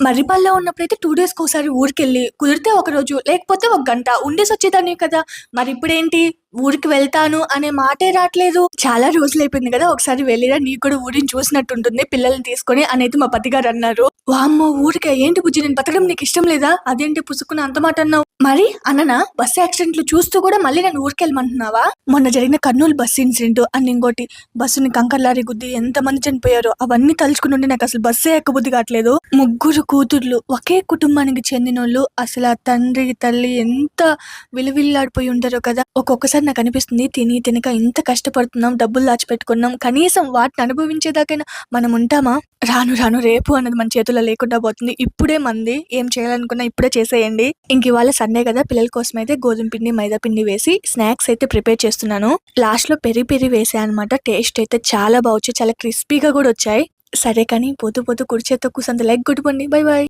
మర్రిపాల్లో ఉన్నప్పుడైతే టూ డేస్కి ఒకసారి ఊరికెళ్ళి కుదిరితే ఒక రోజు లేకపోతే ఒక గంట ఉండేసి వచ్చేదాన్ని కదా. మరి ఇప్పుడేంటి? ఊరికి వెళ్తాను అనే మాటే రావట్లేదు చాలా రోజులు అయిపోయింది కదా ఒకసారి వెళ్ళిరా నీకు కూడా ఊరిని చూసినట్టు ఉంటుంది పిల్లల్ని తీసుకొని అనేది మా పతి గారు అన్నారు. వామ్మో ఊరికే ఏంటి బుజ్జి నేను బతకడం నీకు ఇష్టం లేదా? అదేంటి పుసుకున్న అంత మాట అన్నావు? మరి అన్ననా బస్సు యాక్సిడెంట్లు చూస్తూ కూడా మళ్ళీ నన్ను ఊరికెళ్ళమంటున్నావా? మొన్న జరిగిన కర్నూలు బస్సు ఇన్సిడెంట్ అని ఇంకోటి బస్సుని కంకర్లారి గుద్ది ఎంత మంది చనిపోయారో అవన్నీ తలుచుకుని ఉండి నాకు అసలు బస్సే ఎక్కబుద్ధి కావట్లేదు. ముగ్గురు కూతుర్లు ఒకే కుటుంబానికి చెందినోళ్ళు అసలు ఆ తండ్రి తల్లి ఎంత విలువిల్లాడిపోయి ఉంటారో కదా ఒక్కొక్కసారి నాకు అనిపిస్తుంది తిని తినక ఇంత కష్టపడుతున్నాం డబ్బులు దాచిపెట్టుకున్నాం కనీసం వాటిని అనుభవించేదాకైనా మనం ఉంటామా? రాను రాను రేపు అన్నది మన చేతుల్లో లేకుండా పోతుంది. ఇప్పుడే మంది ఏం చేయాలనుకున్నా ఇప్పుడే చేసేయండి. ఇంక ఇవాళ సండే కదా పిల్లల కోసం అయితే గోధుమ పిండి మైదా పిండి వేసి స్నాక్స్ అయితే ప్రిపేర్ చేస్తున్నాను. లాస్ట్లో పెరి పెరి వేసాయనమాట టేస్ట్ అయితే చాలా బాగుంది చాలా క్రిస్పీగా కూడా వచ్చాయి. సరే కానీ పోతూ పోతూ కుడి చేత్తో కూసంత లెగ్ కొట్టుకోండి. Bye bye